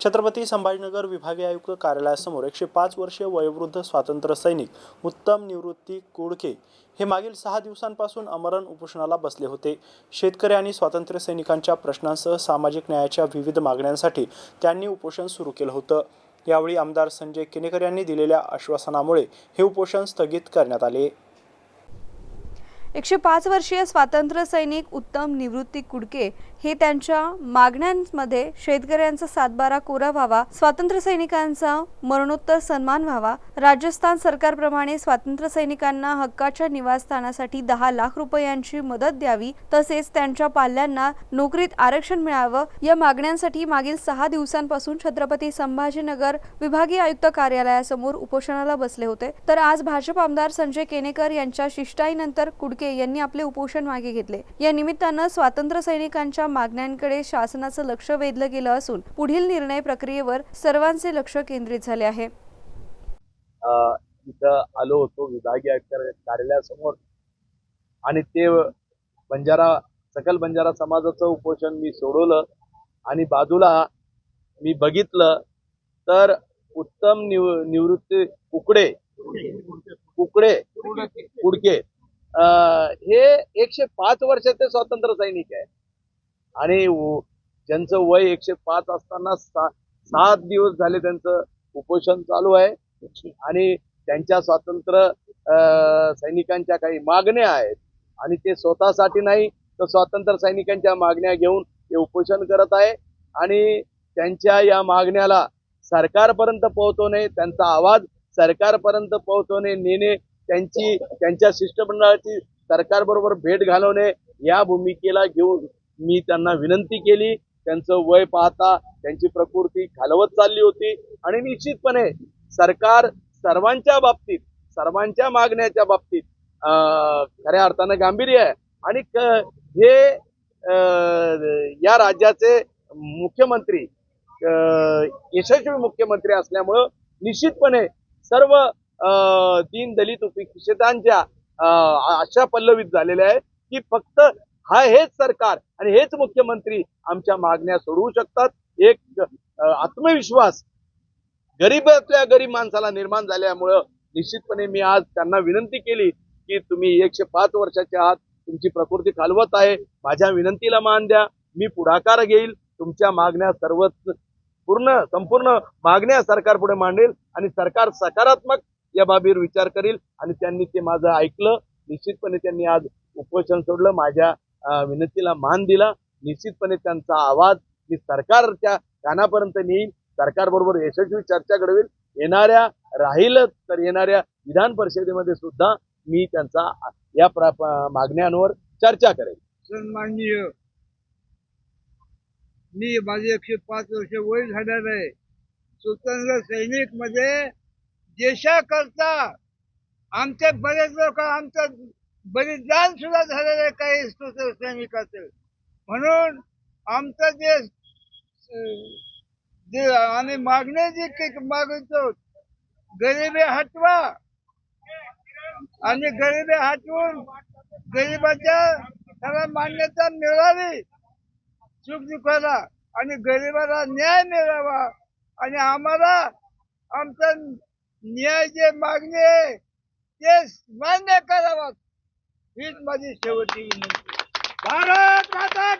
छत्रपती संभाजीनगर विभागीय आयुक्त कार्यालयासमोर एकशे पाच वर्षीय वयोवृद्ध स्वातंत्र्य सैनिक उत्तम निवृत्ती कुडके हे मागील सहा दिवसांपासून अमरण उपोषणाला बसले होते. शेतकरी आणि स्वातंत्र्य सैनिकांच्या प्रश्नांसह सामाजिक न्यायाच्या विविध मागण्यांसाठी त्यांनी उपोषण सुरू केलं होतं. यावेळी आमदार संजय केनेकर यांनी दिलेल्या आश्वासनामुळे हे उपोषण स्थगित करण्यात आले. एकशे पाच वर्षीय स्वातंत्र्य सैनिक उत्तम निवृत्ती कुडके हे त्यांच्या मागण्यांमध्ये शेतकऱ्यांचा सातबारा कोरा व्हावा स्वातंत्र्य सैनिकांचा मरणोत्तर सन्मान व्हावा राजस्थान सरकारप्रमाणे स्वातंत्र्य सैनिकांना हक्काच्या निवासस्थानासाठी दहा लाख रुपयांची मदत द्यावी तसेच त्यांच्या पाल्यांना नोकरीत आरक्षण मिळावं या मागण्यांसाठी मागील सहा दिवसांपासून छत्रपती संभाजीनगर विभागीय आयुक्त कार्यालयासमोर उपोषणाला बसले होते. तर आज भाजप आमदार संजय केनेकर यांच्या शिष्टाईनंतर कुडके यांनी आपले उपोषण मागे घेतले. या निमित्तानं स्वातंत्र्य सैनिकांच्या मागण्यांकडे शासनाचं लक्ष वेधलं गेलं असून पुढील निर्णय प्रक्रियेवर सर्वांचे लक्ष केंद्रित झाले आहे. तिथं आलो होतो विभागीय कार्यालयासमोर. आणि ते बंजारा सकल बंजारा समाजाचं उपोषण मी सोडवलं आणि बाजूला मी बघितलं तर उत्तम निव निवृत्ती कुकडे कुकडे कुडके हे एकशे पाच वर्षाचे स्वातंत्र्य सैनिक आहे. आणि ज्यांचं वय एकशे पाच असताना सा- सात दिवस झाले त्यांचं उपोषण चालू आहे. आणि त्यांच्या स्वातंत्र्य अं, सैनिकांच्या काही मागण्या आहेत. आणि ते स्वतःसाठी नाही तर स्वातंत्र्य सैनिकांच्या मागण्या घेऊन ते उपोषण करत आहे. आणि त्यांच्या या मागण्याला सरकारपर्यंत पोहोचवणे त्यांचा आवाज सरकारपर्यंत पोहोचवणे नेणे त्यांची त्यांच्या शिष्टमंडळाची सरकारबरोबर भेट घालवणे या भूमिकेला घेऊन मी त्यांना विनंती केली. त्यांचं वय पाहता त्यांची प्रकृती खालवत चालली होती. आणि निश्चितपणे सरकार सर्वांच्या बाबतीत सर्वांच्या मागण्याच्या बाबतीत खऱ्या अर्थानं गांभीर्य आहे. आणि क- हे या राज्याचे मुख्यमंत्री यशस्वी मुख्यमंत्री असल्यामुळं निश्चितपणे सर्व दीन दलित उपेक्षितांच्या अं, आशा पल्लवित झालेल्या आहे की फक्त हा हेच सरकार आणि हेच मुख्यमंत्री आमच्या मागण्या सोडवू शकतात. एक आत्मविश्वास गरीबातल्या गरीब माणसाला निर्माण झाल्यामुळं निश्चितपणे मी आज त्यांना विनंती केली की तुम्ही एकशे पाच वर्षाचे आहात तुमची प्रकृती खालवत आहे. माझ्या विनंतीला मान द्या. मी पुढाकार घेईल. तुमच्या मागण्या सर्वच पूर्ण संपूर्ण मागण्या सरकार पुढे मांडेल आणि सरकार सकारात्मक या बाबीवर विचार करील आणि त्यांनी ते माझं ऐकलं. निश्चितपणे त्यांनी आज उपोषण सोडलं. माझ्या विनंतीला मान दिला. निश्चितपणे त्यांचा आवाज मी सरकारच्या कानापर्यंत नेईल सरकारबरोबर यशस्वी चर्चा घडवेल. येणाऱ्या राहील तर येणाऱ्या विधान परिषदेमध्ये सुद्धा मी त्यांचा या प्र- मागण्यांवर चर्चा करेल. सन्माननीय मी माझे एकशे पाच वर्ष वय झालेलं आहे. स्वतंत्र सैनिकमध्ये देशाकरता आमचे बरेच लोक आमचं बलिदान सुद्धा झालेलं आहे काही स्वतंत्र सैनिकाचं. म्हणून आमचा देश अं, जे आम्ही मागणे जे काही गरिबी हटवा. आणि गरिबी हटवून गरिबाच्या त्याला मान्यता मिळावी. सुख दुःखाला आणि गरिबाला न्याय मिळावा. आणि आम्हाला आमचा न्याय जे मागणी आहे. ते मान्य करावं. हीच माझी शेवटची विनंती. भारत माता